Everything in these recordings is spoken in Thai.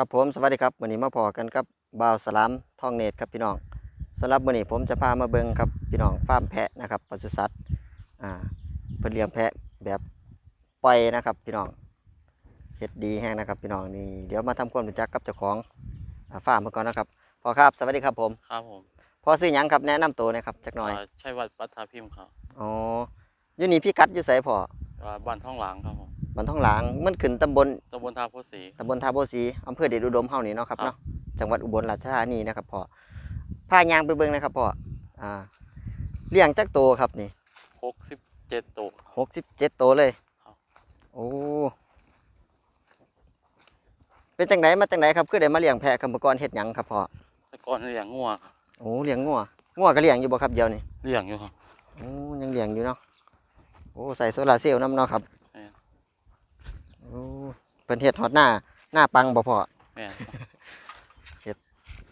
ครับผมสวัสดีครับวันนี้มาพอกันกับบ่าวสลามทองเนตรครับพี่น้องสำหรับวันนี้ผมจะพามาเบิ่งครับพี่น้องฟาร์มแพะนะครับปศุสัตว์อ่าเพิ่นเลี้ยงแพะแบบปล่อยนะครับพี่น้องเฮ็ดดีแห้งนะครับพี่น้องนี่เดี๋ยวมาทำความรู้จักกับเจ้าของอ่าฟาร์มมาก่อนนะครับพอครับสวัสดีครับผมครับผมพอซื้อหยังครับแนะนำตัวหนะครับจักหน่อยาใช่วัดวัดทาพิมพ์ครับอ๋ออยู่นี่พี่กัดอยู่ไสพอว่าบ้านท้องหลางครับผม บันท้องหลางมันขึ้นตำบลตำบลทาโพสีตำบลท่าโบสีอำเภอเดชอุดมเฮานี่เนาะครับครับเนาะจังหวัดอุบลราชธานีนะครับพ่อพายางไปเบิ่งนะครับพ่ออ่าเลี้ยงจักโตครับนี่หกสิบเจ็ดตัวหกสิบเจ็ดโตเลยครับโอ้เป็นจังไดมาจังไดครับคือได้มาเลี้ยงแพะครับเมื่อก่อนเฮ็ดหยังครับพ่อแต่ก่อนเลี้ยงงัวครับโอ้เลี้ยงงัวงัวก็เลี้ยงอยู่บ่ครับเดี๋ยวนี้เลี้ยงอยู่ครับโอ้ยังเลี้ยงอยู่เนาะโอ้ใส่โซลาร์เซลล์นํเนาะครับแม่นโอ้ เพิ่นเฮ็ดฮอดหน้าหน้าปังบ่พ่อแม่น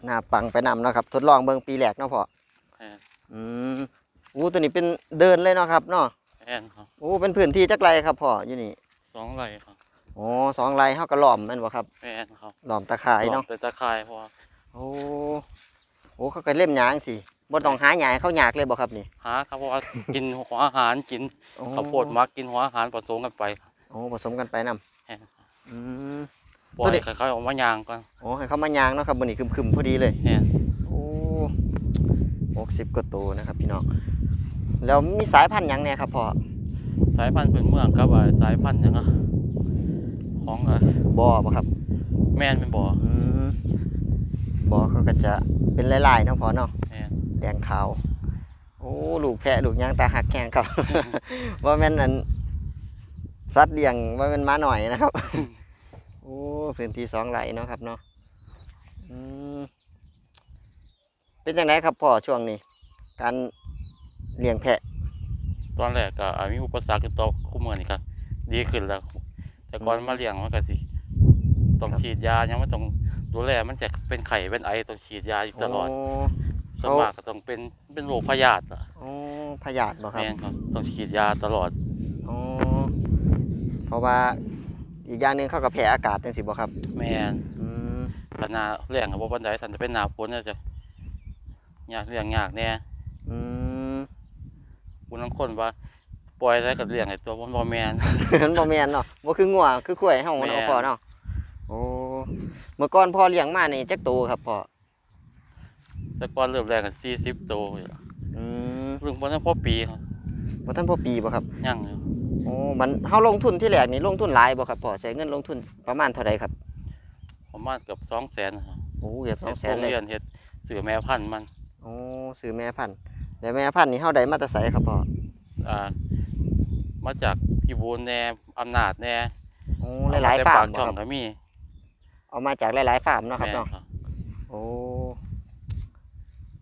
หน้าปังไปนํเนาะครับ ทดลองเบิ่งปีแรกเนาะพ่อแม่นอืมอู้ตัวนี้เป็นเดินเลยเนาะครับเนาะแม่นครับโอ้เป็นพื้นที่จักไรครับพ่ออยู่นี่สองไร่ครับอ๋อสองไรเฮาก็ล้อมแม่นบ่ครับแม่นครับล้อมตะข่ายเนาะเป็นตะไคร้เพราะว่าโอ้โอ้เขาก็เล่มหยางสิบ่ต้องหาหยาให้เขาหยากเลยบ่ครับนี่หาครับเพราะว่า กินหัวอาหารกินโอ้ข้าวโพดมักกินหัวอาหารผสมกันไปครับโอ้ผสมกันไปนํแม่นครับ อืม ปล่อตัวนี้ยค่อยๆออกมายางก่อนโอ้ให้เขามาหยางเนาะครับมื้อนี้คึมๆพอดีเลยแม่นโอ้60กว่าตัวนะครับพี่น้อง แล้วมีสายพันธุ์หยังแน่ครับพ่อ สายพันธุ์พื้นเมืองกับว่าสายพันธุ์หยังอะของอะบ่บ่ครับ แม่นเป็นบ่อ อืมบ่เขาก็จะเป็นลายๆเนาะพ่อเนาะแม่น แดงขาว โอ้ลูกแพะลูกหยางตาหักแข็งครับ ว่าแม่นอันสัตว์เลี้ยงว่าแม่นหมาหน่อยนะครับโอ้พื้นที่สองไร่เนาะครับเนาะอืมเป็นจังไดครับพ่อช่วงนี้ การเลี้ยงแพะ ตอนแรกก็อ่ามีอุปสรรคอยู่ต่อคู่มือนี่ครับดีขึ้นแล้ว แต่ก่อนมาเลี้ยงมันก็สิต้องฉีดยายังไม่ต้องดูแลมันจะเป็นไข้เป็นไอต้องฉีดยาอยู่ตลอดโส่วนมากก็ต้องเป็นเป็นโรคพยาธิอะโอ้พยาธิบ่ครับแม่นครับต้องฉีดยาตลอดโอ้เพราะว่า อีกอย่างหนึ่งเขากับแพ้อากาศจังสิบ่ครับแม่นอืมขนาแรงกับบ่ปานใดทันจะเป็นหน้าฝนเนี่ยจะยากเลี้ยงยากแน่อืมคุณทั้งคนว่าปล่อยได้กับเลี้ยงไอ้ตัวมันบ่แม่นมันบ่แม่นเนาะบ่คืองัวคือข้วยเฮาแม่นเนาะพ่อเนาะโอ้เมื่อก่อนพ่อเลี้ยงมานี่จักโตครับพ่อแต่ก่อนเริ่มแรกก็40ตัวอยู่ล่ะอืมเพิ่งบ่ทันพอปีครับบ่ทันพอปีบ่ครับยังอยู่โอ้มันเฮาลงทุนที่แรกนี่ลงทุนหลายบ่ครับพ่อใช้เงินลงทุนประมาณเท่าใดครับประมาณเกือบ200,000ครับโอ้เกือบเฮ็ด200,000โรงเลยเรียนเฮ็ดซื้อแม่พันธุ์มันโอ้ซื้อแม่พันธุ์แล้วแม่พันธุ์นี่เฮาได้มาแต่ไสครับพ่ออ่ามาจากพี่บูนแน่อำนาจแน่โอ้หลายๆฟาร์มเอบ่แต่ปกช่องครับก็มีเอามาจากหลายๆฟาร์มเนาะครับแม่เนาะครับโอ้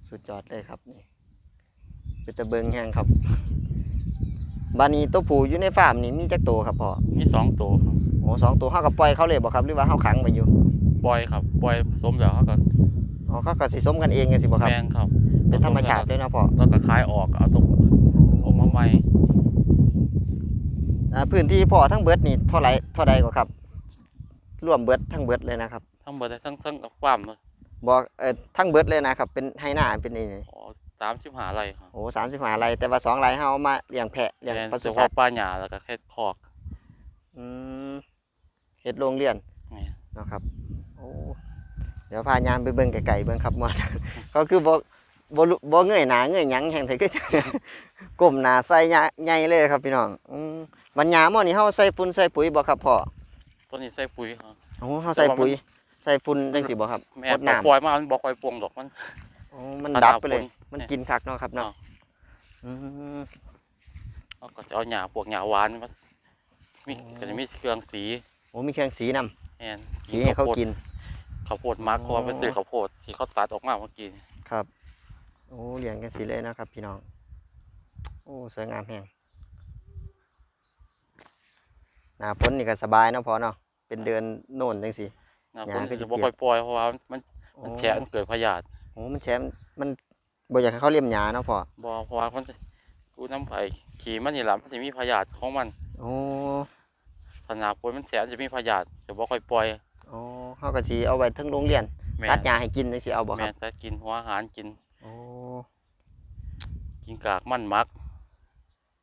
สุดยอดเลยครับนี่เป็นตะเบิงแห้งครับ บานี้ตัวผู้อยู่ในฟาร์มนี่มีจักตัวครับพ่อมีสองตัวครับโอ้สองตัวเฮาก็ปล่อยเขาเลยบ่ครับหรือว่าเฮาขังไว้อยู่ปล่อยครับปล่อยผสมแล้วเขาก็อ๋อเขาก็สิสมกันเองจังซี่บ่ครับแมงครับเป็นธรรมชาติเลยเนาะพ่อแล้วก็คายออกเอาตัวออกมาใหม่อ่าพื้นที่พ่อทั้งเบิดนี่เท่าไหร่เท่าใดก็ครับรวมเบิดทั้งเบิดเลยนะครับทั้งหมดทั้งทั้งฟาร์มเลยบ่เอ่อทั้งเบิดเลยนะครับเป็นให้หน้าเป็นนี่นี่อ๋อ สามสิบห้าไร่ครับโอ้35ไร่แต่ว่าสองไร่เฮาเอามาเลี้ยงแพะเลี้ยงแม่นปศุเฉสัพาะตว์ป้าหญ้าแล้วก็แค่คอกอืมเฮ็ดโรงเรียนนี่เนาะครับโอ้เดี๋ยวพายามไปเบิ่งไกลๆเบิ่งครับหมอดก็คือบ่บ่รู้บ่เงยหน้าเงยหยังแห่งไทก็จะก้มหน้าใส่หญ้าใหญ่เลยครับพี่น้องอืมบัญญาหม้อนี่เฮาใส่ฝุ่นใส่ปุ๋ยบ่ครับพ่อต้นนี้ใส่ปุ๋ยครับโอ้เฮาใส่ปุ๋ย ใส่ฝุ่นจังซี่บ่ครับแม่รดพอน้ำปล่อยมามันบ่ค่อยปวงดอกมัน โอ้มันถ้าดับหน้าไปเลยฝนมันเนี่ยกินคักเนาะครับเนาะเนาะอืมเขาก็จะเอาหญ้าพวกหญ้าหวานมามีอ๋อก็จะมีเครื่องสีโอ้มีเครื่องสีนํแม่นสีให้เขากินข้าวโพดมักอ๋อเพราะว่าเป็นซื้อข้าวโพดที่เขาตัดออกมาเมื่อกี้ครับโอ้เลี้ยงกันสีเลยนะครับ พี่น้องโอ้สวยงามแฮงหน้าฝนนี่ก็สบายเนาะพอเนาะเป็นเดือนโน่นจังซี่นะหญ้าผมก็จะจะบ่เปียกค่อยปล่อยเพราะว่ามันโอ้มันแฉะมันเกิดพยาธิ โอ้มันแชมป์มันบ่อยากให้เขาเลี่ยมหญ้าเนาะพ่อ บ่เพราะว่ามันกูน้ำไผ่ขี่มันนี่ล่ะมันสิมีพยาธิของมันโอ้ขนาดฝนมันแฉะมันจะมีพยาธิจะบ่ค่อยปล่อยอ๋อเฮาก็สิเอาไว้เทั้งโรงเรียนแม่ตัดนหญ้าให้กินจังซี่เอาบ่คแม่รับนแต่กินหัวอาหารกิน โอ้ กินกากมันมัก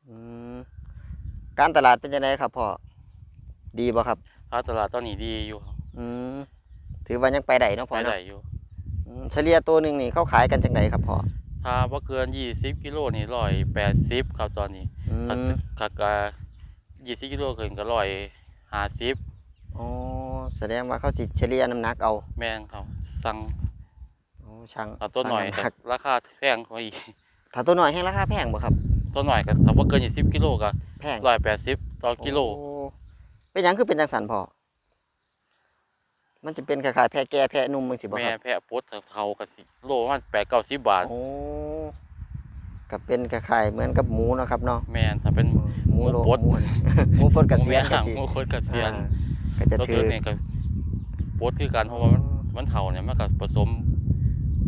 อืมการตลาดเป็นจังไดครับพ่อ ดีบ่ครับ ถ้าตลาดตอนนี้ดีอยู่ครับอืมถือว่ายังไปได้เนาะพ่ไปอเนาะได้อยู่อืม เฉลี่ยตัวหนึงนี่เขาขายกันจังไดครับพ่อถ้าบ่เกินยี่สิบกิโลนี่ร้อยแปดสิบครับตอนนี้อืถ้ามถ้าก็ยี่สิบกิโลเกินก็ร้อยห้าสิบอ๋อแสดงว่าเขาสิเฉลี่ยน้ำหนักเอาแม่นครับสั่งโอ้ช่างเอาตัวหน่อยช่างก็น้ำหนักราคาแพงกว่าอีกถ้าตัวหน่อยให้ราคาแพงบ่ครับ ตัวหน่อยก็ถ้าบ่เกินยี่สิบกิโลก็แพงร้อยแปดสิบต่อกิโล อ้เป็นหยังคือเป็นจังสันพ่อ มันจะเป็นคล้ายๆแพะแก่แพะนุ่มมึงสิบ่แม่ครับแพะปดเท่ากันสิโลมันแปดเก้าสิบบาท โอ้ก็เป็นคล้ายๆเหมือนกับหมูเนาะครับเนาะแม่นถ้าเป็น หมูโลหมูปดหมูหมูปดกระเสียนหก็มูสิแม่หมูคนเกษียณอ่าก็จะตัวถืเกิอดเนี่ยก็ปดคือกันเพราะว่ามันมันเท่าเนี่ยมันก็ผสม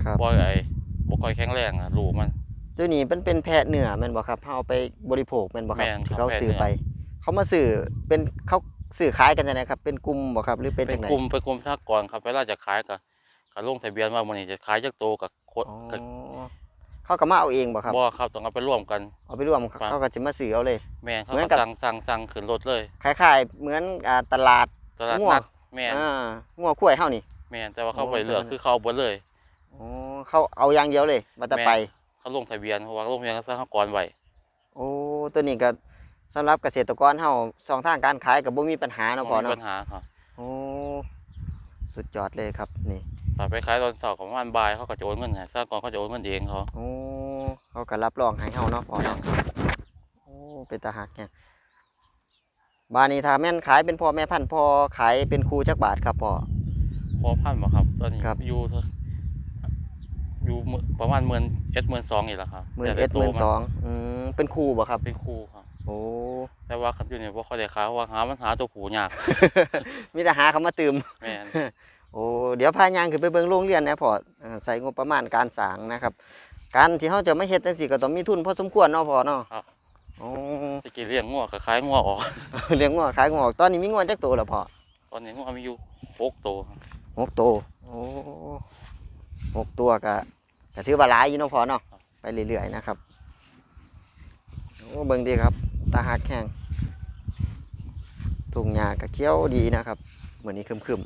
ครับบ่อยไอ้บ่ค่อยแข็งแรงอะลูกมัน ตัวนี้เป็นเป็นแพะเนื้อแม่นบ่ครับเฮาเอาไปบริโภคแม่นบ่ครับแม่นที่ครับเขาแพะซื้อเนื้อ ไป เขามาซื้อเป็นเขา ซื้อขายกันจังไดครับ เป็นกลุ่มบ่ครับหรือเป็นเป็จันงได กลุ่มเป็นกลุ่มสหกรณ์ครับเวลาจะขายก็ก็ลงทะเบียนว่ามื้อนี้จะขายจักโตกับคนอ๋อกับเขาก็มาเอาเองบ่ครับบ่ครับต้องเอาไปร่วมกัน เอาไปร่วมครับ เขาก็จะมาซื้อเอาเลย แม่นเขาเหมือนก็กับ สั่งสั่งสั่งขึ้นรถเลยคล้ายๆ เหมือนอ่าตลาด ตลาดง่วงนัดแม่นอ่างัวกล้วยเฮานี่ แม่นแต่ว่าเขาโอ้บ่ไปเลือกแต่มัน คือเขาเอาเบิดเลย อ๋อเขาเอาอย่างเดียวเลยว่าแต่แม่ไปเขาลงทะเบียนเพราะว่าลงทะเบียนกับสหกรณ์ไว้โอ้ตัวนี้ก็ สำหรับเกษตรกรเฮาช่องทางการขายก็บ่มีปัญหาเนาะพ่อบ่มีเนาะปัญหาครับโอ้สุดยอดเลยครับนี่ถ้าไปขายตอนเช้ากับประมาณบ่ายเขาก็จะโอนเงินให้สหกรณ์เขาจะโอนเงินเองเขาโอ้เขาก็รับรองให้เฮาเนาะพ่อเนาะโอ้เป็นตาหักเนี่ยบานนี้ถ้าแม่นขายเป็นพ่อแม่พันธุ์พ่อขายเป็นครูจักบาทครับพ่อ พอพันบ่ครับ ตอนนี้ครับ อยู่เท่าอยู่มื้อประมาณ10,000 12,000นี่แหละครับหมื่นแต่เอ็ดโตหมื่นมาสองอืมเป็นครูบ่ครับ เป็นครูครับ โอ้แต่ว่าคันอยู่นี่บ่ค่อยได้ขายเพราะว่าหามันหาตัวผู้ยาก มีแต่หาเขามาตืมแม่นโอ้เดี๋ยวพายางขึ้นไปเบิ่งโรงเรียนนะพ่ออ่าใส่งบประมาณการสร้างนะครับ การที่เขาจะไม่เฮ็ดจังซี่ก็ต้องมีทุนพอสมควรเนาะพ่อเนาะครับ โอ้ตะกี้เลี้ยงงัวก็ขายงัวออก เลี้ยงงัวขายงัวออกตอนนี้มีงัวจักตัวแล้วพ่อตอนนี้งัวมีอยู่หกตัวครับหกตัวโอ้หกตัวก็ก็ถือว่าหลายอยู่เนาะพ่อเนาะไปเรื่อยๆนะครับโอ้เบิ่งดีครับ ตาหักแข้งทุ่งหญ้าก็เขียวดีนะครับเหมือนนี้ครึม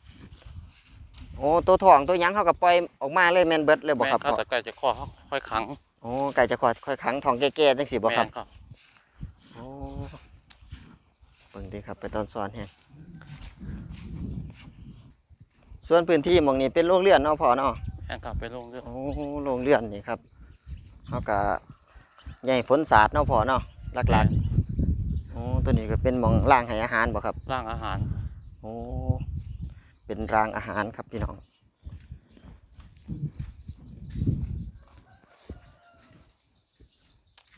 ๆโอ้ตัวทองตัวหยังเขาก็ปล่อยออกมาเลยแม่นเบิดเลยบ่แม่ครับนเขาพ่อแต่ใกล้จะคลอดเขาค่อยขังโอ้ไก่จะคอยค่อยขังทองแก่ๆจังสิบ่แม่ครับนครับโอ้เบิ่งดีครับไปตอนสอนแฮะส่วนพื้นที่หมองนี้เป็นโรงเรือนเนาะพ่อเนาะ แม่นครับไปลงเรื่องโอ้โรงเรือนนี่ครับเฮาก็ใหญ่ฝนสาดเนาะพ่อเนาะ หลักๆโอ้ตัวนี้ก็เป็นหมองล่างให้อาหารบ่ครับร่างอาหาร โอ้เป็นรางอาหารครับพี่น้อง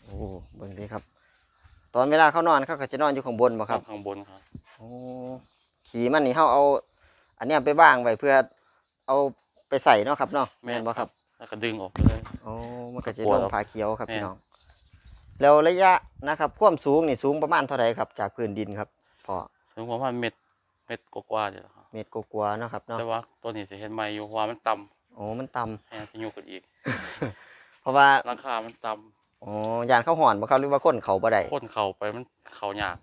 โอ้เบิ่งดีครับ ตอนเวลาเขานอนเขาก็จะนอนอยู่ข้างบนบ่ครับข้างบนครับโอ้ขี่มันนี่เขาเอา อันเนี้ยไปวางไว้เพื่อเอาไปใส่เนาะครับเนาะแม่นบ่ครับ แล้วก็ดึงออกไปเลย โอ้มันก็จะปวลดงออกผาเขียวครับแม่นพี่น้อง แล้วระยะนะครับความสูงนี่สูงประมาณเท่าไหร่ครับ จากพื้นดินครับพอถึงประมาณเม็ดเม็ดกว่าๆเดียวครับเมตรกว่าๆเนาะครับเนาะแต่ว่าตัวนี้จะเห็นไหมอยู่ว่ามันต่โอ้มันต่ำำแทนที่อยู่กันอีกเพราะว่าราคามันต่โอ้ยานเข้าหอนบ่ครับหรือว่าคนเขาบ่ได้ำคนเข้าไปมันเข้ายาก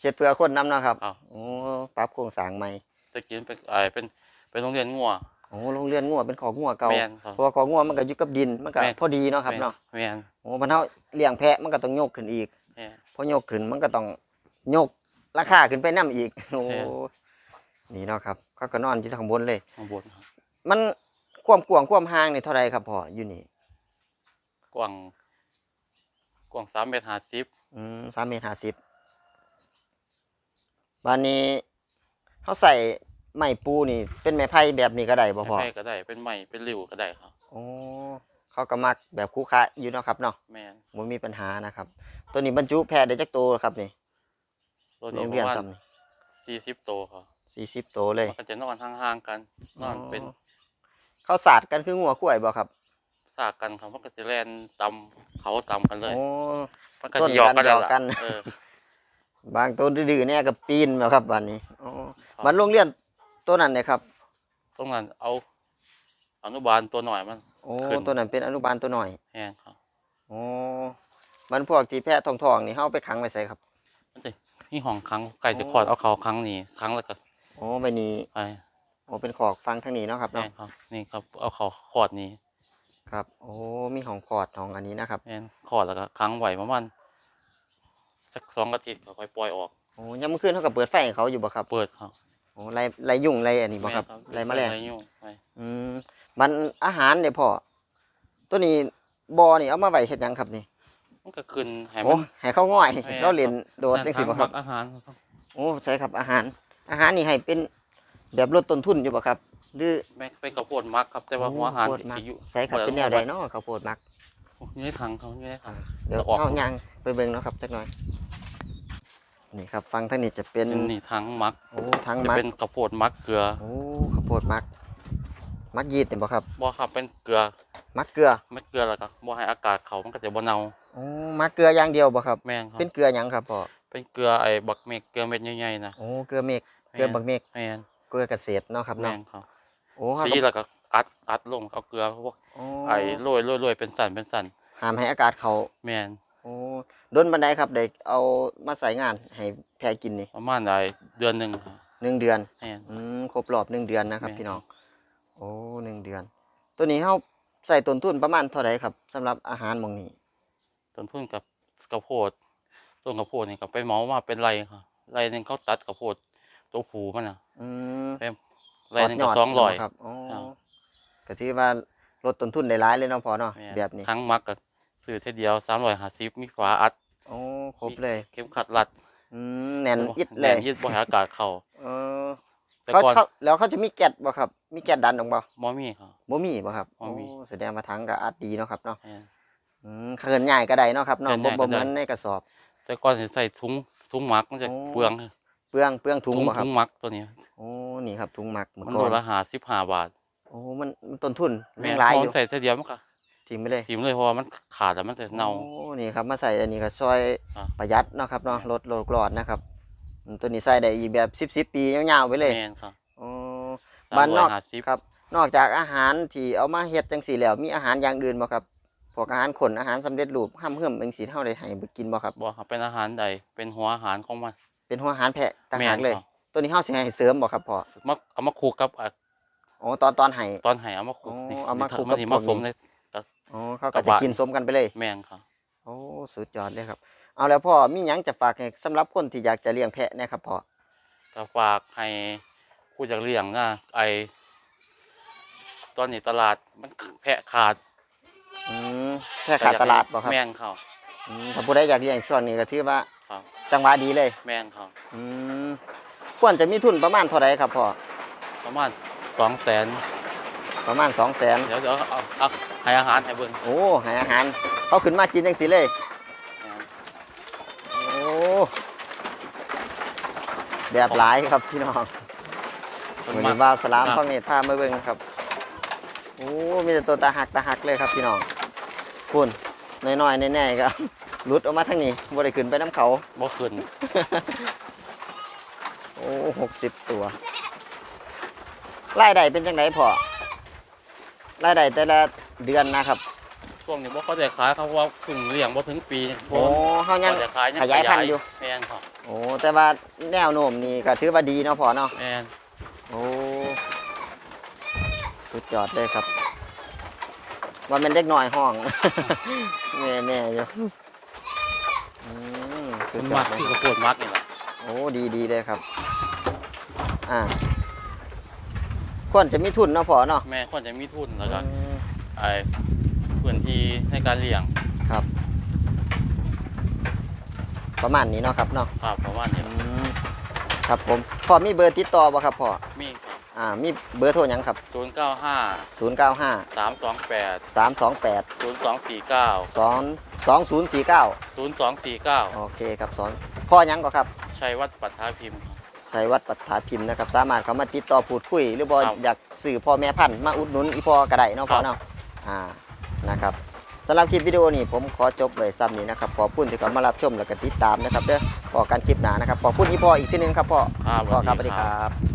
เฮ็ดเพื่อคนนํเนาะครับอ้าว โอ้ปรับโครงสร้างใหม่ตะกี้มันเป็นไอเป็นเป็นโรงเรียนงัวโอ้โรงเรียนงัวเป็นของงัวเก่าแม่นครับ เพราะว่าของงัวมันก็อยู่กับดินมันก็แม่น พอดีเนาะครับเนาะแม่นโอ้มันเฮา เลี้ยงแพะมันก็ต้องยกขึ้นอีกแม่นพอยกขึ้นมันก็ต้องยกราคาขึ้นไปนํอีกโอ้แม่นี่เนาะครับเขาก็นอนอยู่ข้างบนเลย ข้างบนครับมันความกว้างความห่างนี่เท่าไรครับพ่ออยู่นี่กว้างกว้างสามเมตรห้าสิบอืมสามเมตรห้าสิบบ้านนี้เขาใส่ไม้ปูนี่ เป็นไม้ไผ่แบบนี้ก็ได้บ่พ่อใครก็ได้เป็นไม้เป็นริ้วก็ได้ครับ โอ้ เขาก็มักแบบคู่ค้าอยู่เนาะครับเนาะแม่นบ่มีปัญหานะครับ ตัวนี้บรรจุแพะได้จักโตวครับนี่ตัวโรนี้งปเรียนระมาณซ้ำนี่สี่สิบโตครับสี่สิบโตวเลย มันก็จะนอนห่างๆกัน นอนเป็นเขาสาดกันคืองัวกล้วยบ่ครับซากกันครับมันก็จะแล่นตำเขาตำกันเลย โอ้ มันก็ส้นจะหยอกกันกันหยอกกัน เออบางตัวดื้อๆเนี่ยก็ปีนมาครับบ้านนี้อ๋อครับมันโรงเรียนตัวนั้นเนี่ยครับตรงนั้นเอาอนุบาลตัวหน่อยมันโอ้ขึ้น ตัวนั้นเป็นอนุบาลตัวหน่อยแห้งครับโอ้มันพวกที่แพะทองทองๆนี่เฮาเอาไปขังไว้ใส่ครับนี่ห้องครั้งไก่จะโอ้คลอดเอาเขาครั้งนี้ครั้งแล้วก็โอ้ใบนี้ไปโอ้เป็นขอกฟังทางนี้เนาะครับแห้เนาะงครับ นี่ครับเอาเขาคลอดนี้ครับ โอ้มีของพอดของอันนี้นะครับแห้งคลอดแล้วก็ครั้งไหวประมาณสักสองอาทิตย์ก็ค่อยปล่อยออก โอ้ยามมื้อคืนเฮาก็เปิดไฟให้เขาอยู่บ่ครับเปิดครับโอ้ไล่ไล่ยุ่งไล่อันนี้บ่ครับแม่นไล่แมลงไรยุ่งไปอืม มันอาหารเนี่ยพ่อตัวนี้บ่อนี่เอามาไว้เฮ็ดหยังครับนี่มันก็ขึ้นให้โอ้มันให้เขาง่อยแม่นเราเล่นโดดจังซี่บ่ครับ อาหารครับโอ้ใช่ครับอาหาร อาหารนี่ให้เป็นแบบลดต้นทุนอยู่บ่ครับ หรือแม่งเป็นข้าวโพดมักครับแต่ว่าหัวอาหารโอ้ข้าวโพดมักที่อยู่ใช่ครับเปิดเป็นแนวใดเนาะข้าวโพดมัก อยู่ในถังเขาอยู่ในถัง เดี๋ยวจะออก เอายางไปเบิ่งเนาะครับจักหน่อย นี่ครับฟังทางนี้จะเป็นนี่ถังมักโอ้ทั้งจะมักเป็นข้าวโพดมักเกลือโอ้ข้าวโพดมัก มักยีดเนี่ยบ่ครับบ่ครับเป็นเกลือมักเกลือเม็ดเกลือแล้วก็บ่ให้อากาศเขามันก็จะบ่เน่าโอ้มักเกลืออย่างเดียวบ่ครับแม่งครับเป็นเกลือหยังครับพ่อเป็นเกลือไอ้บักเมกเกลือเม็ดใหญ่ๆนะโอ้เกลือเมฆเกลือบักเมฆแม่นเกลือเกษตรเนาะครับแม่เนาะงครับโอ้ครับสีแล้วก็อัดอัดลงเอาเกลือพวกโอ้ไอ้โรยโรยโรยเป็นสันเป็นสันห้ามให้อากาศเขาแม่นโอ้โดนบันไดครับได้เอามาใส่งานให้แพะกินนี่ประมาณได้เดือนหนึงครับหนึ่งเดือนแม่นอืมครบรอบหนึ่งเดือนนะครับแม่นพี่น้อง โอ้หนึ่งเดือน ตัวนี้เฮาใส่ต้นทุนประมาณเท่าไหร่ครับสำหรับอาหารหมองนี้ต้นทุนกับข้าวโพดต้นข้าวโพดนี่ก็ไปเหมามาเป็นไรครับไรหนึงเขาตัดข้าวโพดตัวผูมันน่ะอืมไรหนึงก็สองร้อยครับอ๋อครับก็ถือว่าลดต้นทุนได้หลายเลยเนาะพอเนาะแม่นแบบนี้ครั้งมักก็ซื้อเท่เดียว350มีฝาอัดโอ้ครบเลย เข็มขัดรัดอืมแน่นอิดเลแน่ยนยึดบ่ให้อากาศเข้าเออ แต่เขาก่อนเขาแล้วเขาจะมีแก๊สบ่ครับ มีแก๊สดันออกบ่บ่มีครับ บ่มีบ่ครับบ่มี โอ้แสดงว่าถังก็อัดดีเนาะครับเนาะแม่น อืมเขินใหญ่ก็ได้เนาะครับเนาะเขินใหญ่บ่ก็บ่เหได้ มือนในกระสอบ แต่ก่อนสิใส่ถุงถุงหมักมันจะโอ้ เปลืองเปลืองเปลืองถุงบ่ครับถุงหมักตัวนี้ โอ้นี่ครับถุงหมักเมื่อมันก่โลอนละ55บาทโอ้มันมันต้นทุนแม่แม่นงหลายพออยู่ใส่เท่เดียวมันก็ทิ้งไปเลยถิ่มเลยเพราะว่ามันขาดแล้วมันจะเน่า โอ้นี่ครับมาใส่อันนี้ก็ช่วยอ่าประหยัดเนาะครับเนาะแม่นลดโลกร้อนนะครับอืม ตัวนี้ใส่ได้อีกแบบ10 10ปียาวๆไปเลยแม่นครับโอ้บ้านนอก350ครับ นอกจากอาหารที่เอามาเฮ็ดจังซี่แล้วมีอาหารอย่างอื่นบ่ครับพวกอาหารขนอาหารสำเร็จรูปห้ามเฮิ่มจังซี่เฮาได้ให้ไปกินบ่ครับ บ่ครับเป็นอาหารใดเป็นหัวอาหารของมันเป็นหัวอาหารแพะต่างแม่หากนเลย ครับตัวนี้เฮาสิให้เสริมบ่ครับพ่อมาเอามาคลุกกับอะโอ้ตอนตอนให้ ตอนให้เอามาคลุกอ๋อนี่เอามาคลุกมันสิกับมาพวกสมนี้ในอ๋อเขากก็ระจะบะกินสมกันไปเลย แม่งครับ โอ้สุดยอดเลยครับ เอาแล้วพ่อมีหยังจะฝากให้สำหรับคนที่อยากจะเลี้ยงแพะเนะครับพ่อก็ฝากให้ผู้จักเลี้ยงนะไอตอนนี้ตลาดมันแพะขาดอืมแพะขาดตลาดบ่ครับแม่งเขาอืมถ้าผู้ใดอยากเลี้ยงช่วงนี้ก็ถือว่าครับจังหวะดีเลย แม่งเขาอืมควรจะมีทุนประมาณเท่าไหร่ครับพ่อประมาณสองแสนประมาณ2 0 0 0 0 0เดี๋ยวเดี๋ยวเอาเอาให้อาหารให้เบิ่งโอ้ให้อาหารเขาขึ้นมากินจังซี่เลย แม่ง โอ้ แบบหลายครับพี่น้องส่วนวันมานี้กว่าวสลามครับท้องเนตรพามาเบิ่งครับโอ้มีแต่ตัวตาหักตาหักเลยครับพี่น้องคุณน้อยๆแน่ๆก็หลุดออกมาทางนี้บ่ได้ขึ้นไปน้ำเขาบ่ขึ้นโอ้หกสิบตัวรายได้เป็นจังไดพอรายได้แต่ละเดือนนะครับช่ วงนี้บ่เขาได้ขายเขาว่าเพิ่งเลี้ยงบ่ถึงปีโอ้เฮายังบ่ได้ขายยังขยายพันธุ์อยู่ แม่งครับโอ้แต่ว่าแนวโน้มนี่ก็ถือว่าดีเนาะพอเนาะแม่งโอ้สุดยอดเลยครับ ว่ามันเด็กน้อยห้อง แม่แม่ๆอยู่อืมสุส่ดวนยอมาดกเลย ที่ข้าวโพดมักนี่แหละโอ้ดีดีเลยครับ อ่าควรจะมีทุนเนาะพอเนาะแม่ควรจะมีทุนแล้วก็อืมไอ้ พื้นที่ในการเลี้ยงครับ ประมาณนี้เนาะครับเนาะครับประมาณนี้อืมครับผมพอมีเบอร์ติดต่อบ่ครับพ่อมีครับอ่ามีเบอร์โทรหยังครับ ศูนย์เก้าห้า095 สามสองแปด328 ศูนย์สองสี่เก้า2 2049 ศูนย์สองสี่เก้าโอเคครับสอนพ่อหยังก็ครับ ชัยวัฒน์ปัทาพิมพ์ครับชัยวัฒน์ปัทถาพิมพ์นะครับ สามารถเข้ามาติดต่อพูดคุย หรือบ่ครับอยากสื่อพ่อแม่พันธุ์มาอุดหนุนอีพ่อก็ได้เนาะพ่อครับ เนาะอ่า นะครับสำหรับคลิปวิดีโอนี้ผมขอจบไว้ซ้ำนี้นะครับขอบคุณที่เข้ามารับชมและก็ติดตามนะครับเด้อพอกันคลิปหน้านะครับขอบคุณอีพออีกทีหนึงครับพ่อครับพ่อครับสวัสดีครับ